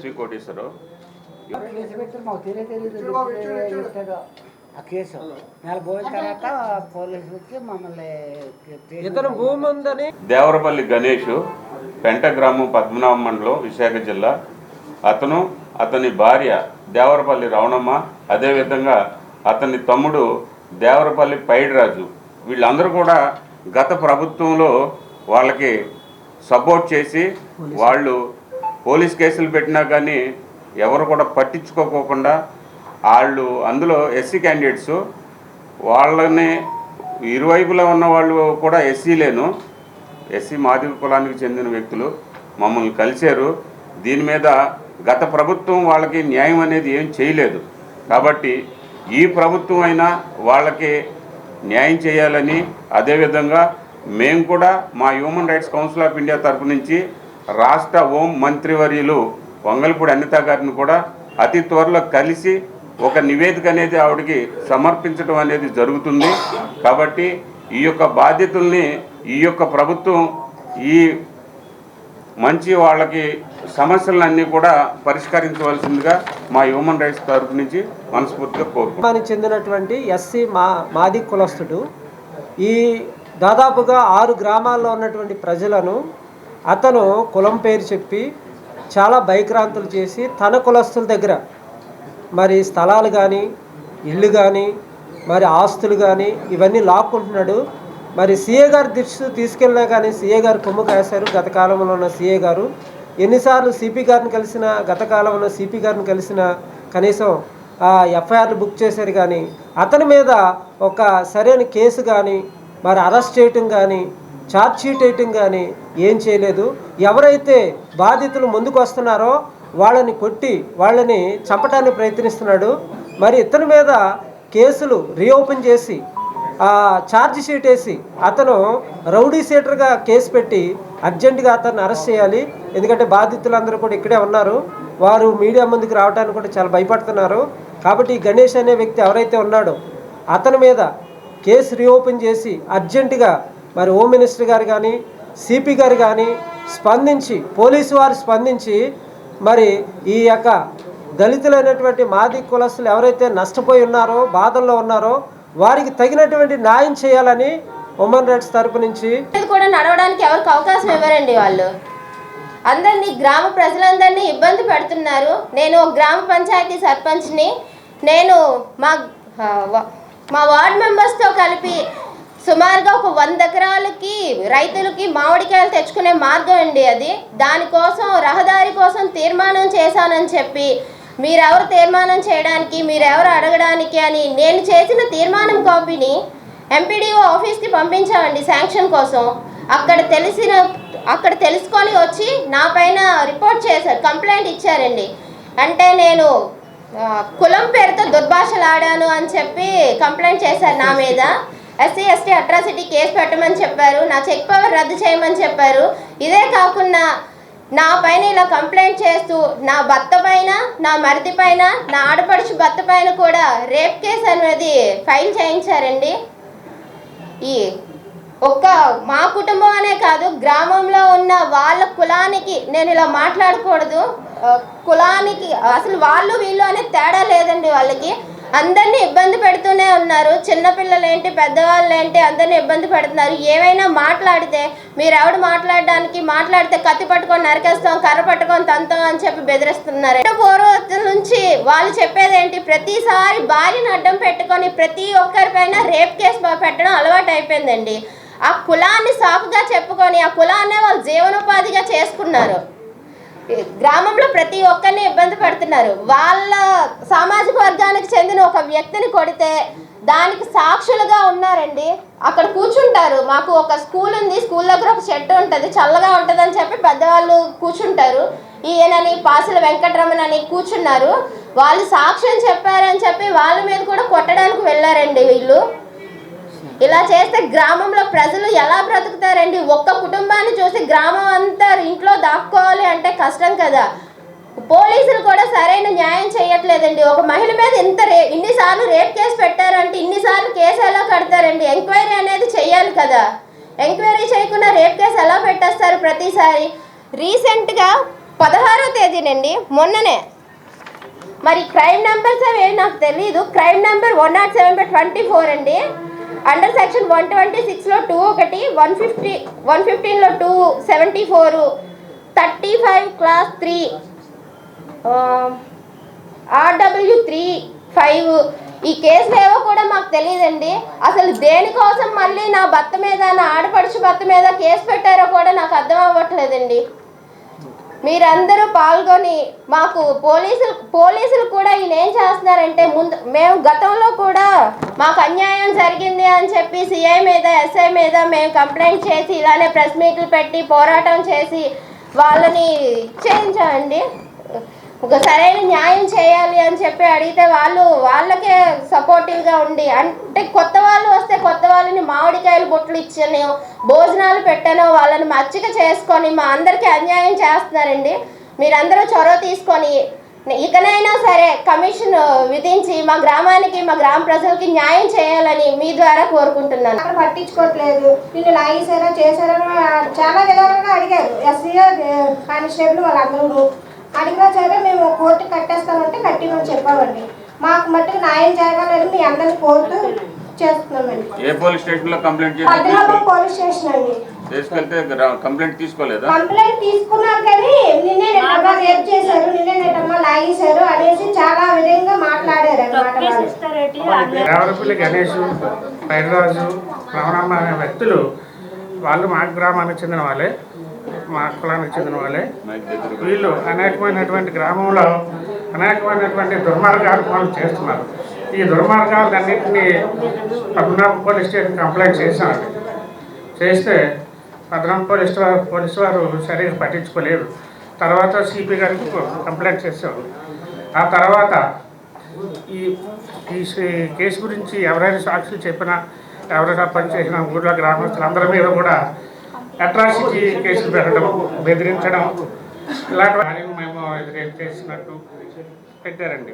Shri Koteswararao. Case పెట్టారు మాకు తెలియదు తెలియదు పెట్టారు ఆ కేసు. నెల పోయిన తర్వాత పోలీసులు వచ్చి మమ్మల్ని ఇతను భూమి ఉందని దేవరపల్లి గణేష్ పెంటగ్రామం పద్మనాభ మండలం విశాఖ జిల్లా. అతను అతని భార్య దేవరపల్లి రవణమ్మ అదేవిధంగా అతని తమ్ముడు దేవరపల్లి పైడిరాజు. వీళ్ళందరూ కూడా గత ప్రభుత్వంలో వాళ్ళకి సపోర్ట్ చేసి వాళ్ళు పోలీస్ కేసులు పెట్టినా కానీ ఎవరు కూడా పట్టించుకోకుండా వాళ్ళు అందులో ఎస్సీ క్యాండిడేట్స్ వాళ్ళని ఇరువైపులా ఉన్న వాళ్ళు కూడా ఎస్సీలేను. ఎస్సీ మాదిక కులానికి చెందిన వ్యక్తులు మమ్మల్ని కలిశారు. దీని మీద గత ప్రభుత్వం వాళ్ళకి న్యాయం అనేది ఏం చేయలేదు. కాబట్టి ఈ ప్రభుత్వం అయినా వాళ్ళకి న్యాయం చేయాలని అదేవిధంగా మేము కూడా మా human rights council of India తరపు నుంచి రాష్ట్ర హోం మంత్రివర్యులు వంగల్పూడి అనిత గారిని కూడా అతి త్వరలో కలిసి ఒక నివేదిక అనేది ఆవిడకి సమర్పించడం అనేది జరుగుతుంది. కాబట్టి ఈ యొక్క బాధ్యతల్ని ఈ యొక్క ప్రభుత్వం ఈ మంచి వాళ్ళకి సమస్యలన్నీ కూడా పరిష్కరించవలసిందిగా మా హ్యూమన్ రైట్స్ తరపు నుంచి మనస్ఫూర్తిగా కోరుకుంటున్నాం. కుటుంబానికి చెందినటువంటి ఎస్సీ మా మాది కులస్తుడు. ఈ దాదాపుగా ఆరు గ్రామాల్లో ఉన్నటువంటి ప్రజలను అతను కులం పేరు చెప్పి చాలా భయక్రాంతులు చేసి తన కులస్తుల దగ్గర మరి స్థలాలు కానీ ఇల్లు కానీ మరి ఆస్తులు కానీ ఇవన్నీ లాక్కుంటున్నాడు. మరి సీఏ గారు దృష్టి తీసుకెళ్ళినా కానీ సీఏ గారు కొమ్ము కాశారు. గత కాలంలో ఉన్న సీఏ గారు ఎన్నిసార్లు సిపి గారిని కలిసిన గత కాలంలో సిపి గారిని కలిసిన కనీసం ఎఫ్ఐఆర్లు బుక్ చేశారు కానీ అతని మీద ఒక సరైన కేసు కానీ మరి అరెస్ట్ చేయటం కానీ ఛార్జ్ షీట్ వేయటం కానీ ఏం చేయలేదు. ఎవరైతే బాధితులు ముందుకు వస్తున్నారో వాళ్ళని కొట్టి వాళ్ళని చంపడానికి ప్రయత్నిస్తున్నాడు. మరి ఇతని మీద కేసులు రీఓపెన్ చేసి ఛార్జ్ షీట్ వేసి అతను రౌడీ సీటర్గా కేసు పెట్టి అర్జెంటుగా అతన్ని అరెస్ట్ చేయాలి. ఎందుకంటే బాధితులందరూ కూడా ఇక్కడే ఉన్నారు. వారు మీడియా ముందుకు రావడానికి కూడా చాలా భయపడుతున్నారు. కాబట్టి గణేష్ అనే వ్యక్తి ఎవరైతే ఉన్నాడో అతని మీద కేసు రీఓపెన్ చేసి అర్జెంటుగా మరి హోమ్ మినిస్టర్ గారు కానీ సిపి గారు కానీ స్పందించి పోలీసు వారు స్పందించి మరి ఈ యొక్క దళితులైనటువంటి మాది కులస్తులు ఎవరైతే నష్టపోయి ఉన్నారో బాధల్లో ఉన్నారో వారికి తగినటువంటి న్యాయం చేయాలని ఉమెన్ రైట్స్ తరపు నుంచి ఇది కూడా నడవడానికి ఎవరికి అవకాశం ఇవ్వరండి వాళ్ళు. అందరినీ గ్రామ ప్రజలందరినీ ఇబ్బంది పెడుతున్నారు. నేను గ్రామ పంచాయతీ సర్పంచ్ని నేను మా మా వార్డ్ మెంబర్స్తో కలిపి సుమారుగా ఒక వంద ఎకరాలకి రైతులకి మామిడికాయలు తెచ్చుకునే మార్గం అండి అది. దానికోసం రహదారి కోసం తీర్మానం చేశానని చెప్పి మీరెవరు తీర్మానం చేయడానికి మీరెవరు అడగడానికి అని నేను చేసిన తీర్మానం కాపీని ఎంపీడీఓ ఆఫీస్కి పంపించామండి శాంక్షన్ కోసం. అక్కడ తెలిసిన అక్కడ తెలుసుకొని వచ్చి నా పైన రిపోర్ట్ చేశారు కంప్లైంట్ ఇచ్చారండి. అంటే నేను కులం పేరుతో దుర్భాషలాడాను అని చెప్పి కంప్లైంట్ చేశారు నా మీద. ఎస్సీ ఎస్టీ అట్రాసిటీ కేసు పెట్టమని చెప్పారు నా చెక్ పవర్ రద్దు చేయమని చెప్పారు. ఇదే కాకుండా నా పైన ఇలా కంప్లైంట్ చేస్తూ నా భర్త పైన నా మరిది పైన నా ఆడపడుచు భర్త పైన కూడా రేప్ కేసు అనేది ఫైల్ చేయించారండి. ఈ ఒక్క మా కుటుంబం అనే కాదు గ్రామంలో ఉన్న వాళ్ళ కులానికి నేను ఇలా మాట్లాడకూడదు. కులానికి అసలు వాళ్ళు వీళ్ళు అనే తేడా లేదండి వాళ్ళకి. అందరినీ ఇబ్బంది పెడుతూనే ఉన్నారు. చిన్నపిల్లలు ఏంటి పెద్దవాళ్ళు ఏంటి అందరినీ ఇబ్బంది పెడుతున్నారు. ఏవైనా మాట్లాడితే మీరు ఎవడు మాట్లాడడానికి? మాట్లాడితే కత్తి పట్టుకొని నరికేస్తాం కర్ర పట్టుకొని తంతం అని చెప్పి బెదిరిస్తున్నారు. పూర్వత్వం నుంచి వాళ్ళు చెప్పేది ఏంటి ప్రతిసారి భార్యను అడ్డం పెట్టుకొని ప్రతి ఒక్కరిపైన రేప్ కేసు పెట్టడం అలవాటు అయిపోయిందండి ఆ కులాన్ని సాకుగా చెప్పుకొని ఆ కులాన్నే వాళ్ళు జీవనోపాధిగా చేసుకున్నారు. గ్రామంలో ప్రతి ఒక్కరిని ఇబ్బంది పడుతున్నారు. వాళ్ళ సామాజిక వర్గానికి చెందిన ఒక వ్యక్తిని కొడితే దానికి సాక్షులుగా ఉన్నారండి. అక్కడ కూర్చుంటారు. మాకు ఒక స్కూల్ ఉంది. స్కూల్ దగ్గర ఒక చెట్టు ఉంటుంది. చల్లగా ఉంటుంది అని చెప్పి పెద్దవాళ్ళు కూర్చుంటారు. ఈయనని పాసుల వెంకటరమణ అని కూర్చున్నారు. వాళ్ళు సాక్ష్యం చెప్పారని చెప్పి వాళ్ళ మీద కూడా కొట్టడానికి వెళ్ళారండి వీళ్ళు. ఇలా చేస్తే గ్రామంలో ప్రజలు ఎలా బ్రతుకుతారండి? ఒక్క కుటుంబాన్ని చూసి గ్రామం అంతా ఇంట్లో దాక్కోవాలి అంటే కష్టం కదా. పోలీసులు కూడా సరైన న్యాయం చేయట్లేదండి. ఒక మహిళ మీద ఇంత రే ఇన్నిసార్లు రేప్ కేసు పెట్టారంటే ఇన్నిసార్లు కేసు ఎలా కడతారండి? ఎంక్వైరీ అనేది చేయాలి కదా. ఎంక్వైరీ చేయకుండా రేప్ కేసు ఎలా పెట్టేస్తారు ప్రతిసారి? రీసెంట్గా పదహారో తేదీనండి మొన్ననే. మరి క్రైమ్ నెంబర్స్ అవి నాకు తెలియదు crime number one not seven by twenty four అండి. అండర్ సెక్షన్ వన్ ట్వంటీ సిక్స్లో టూ ఒకటి వన్ ఫిఫ్టీ వన్ ఫిఫ్టీన్లో two seventy four thirty five class three RW three five ఈ కేసులు ఏవో కూడా మాకు తెలియదండి. అసలు దేనికోసం మళ్ళీ నా భర్త మీద నా ఆడపడుచు భర్త మీద కేసు పెట్టారో కూడా నాకు అర్థం అవ్వట్లేదండి. మీరందరూ పాల్గొని మాకు పోలీసులు పోలీసులు కూడా ఈయన ఏం చేస్తున్నారంటే ముందు మేము గతంలో కూడా మాకు అన్యాయం జరిగింది అని చెప్పి సిఐ మీద ఎస్ఐ మీద మేము కంప్లైంట్ చేసి ఇలానే ప్రెస్ మీట్లు పెట్టి పోరాటం చేసి వాళ్ళని చేయించామండి. ఒక సరైన న్యాయం చేయాలి అని చెప్పి అడిగితే వాళ్ళు వాళ్ళకే సపోర్టివ్గా ఉండి అంటే కొత్త వాళ్ళు వస్తే కొత్త వాళ్ళని మామిడికాయలు బొట్లు ఇచ్చాను భోజనాలు పెట్టాను వాళ్ళని మచ్చిక చేసుకొని మా అందరికీ అన్యాయం చేస్తున్నారండి. మీరందరూ చొరవ తీసుకొని ఇకనైనా సరే కమిషన్ విధించి మా గ్రామానికి మా గ్రామ ప్రజలకి న్యాయం చేయాలని మీ ద్వారా కోరుకుంటున్నాను. అక్కడ పట్టించుకోవట్లేదు. నిన్ను లాగేశారా చేశారా చాలా విధాలుగా అడిగారు. ఎస్సీ కానిస్టేబుల్ వాళ్ళందరూ. అడిగినా సరే మేము కోర్టు కట్టేస్తామంటే కట్టిమని చెప్పామండి. మాకు మట్టుకు న్యాయం జరగాలని మీ అందరిని కోరుతూ చేస్తున్నామండి. ఏ police complaint Padmanabham police station అండి. తీసుకెళ్తే గ్రా- కంప్లైంట్ తీసుకోలేదా? కంప్లైంట్ తీసుకున్నారు కానీ నిన్నే నెట్టమ్మా రేప్ చేశారు నిన్నే నెట్టమ్మా లాగేశారు అనేసి చాలా విధంగా మాట్లాడారు అనమాట గణేష్ పైరాజు రమణమ్మ అనే వ్యక్తులు వాళ్ళు మా గ్రామానికి చెందిన వాళ్ళే. మా కులానికి చెందిన వాళ్ళే. వీళ్ళు అనేకమైనటువంటి గ్రామంలో అనేకమైనటువంటి దుర్మార్గాలు వాళ్ళు చేస్తున్నారు. ఈ దుర్మార్గాలన్నింటినీ పద్మనాభ పోలీస్ స్టేషన్ కంప్లైంట్ చేశామండి. చేస్తే పద్మనాభ పోలీస్ వారు పోలీసు వారు సరిగ్గా పట్టించుకోలేదు. తర్వాత సిపి గారికి కంప్లైంట్ చేశారు ఆ తర్వాత ఈ ఈ కేసు గురించి ఎవరైనా సాక్షులు చెప్పినా ఎవరైనా పనిచేసిన ఊళ్ళో గ్రామస్తులందరి మీద కూడా అట్రాసిటీ కేసులు పెట్టడం బెదిరించడం ఇలాంటి మేము ఎదురు చేసినట్టు పెట్టారండి.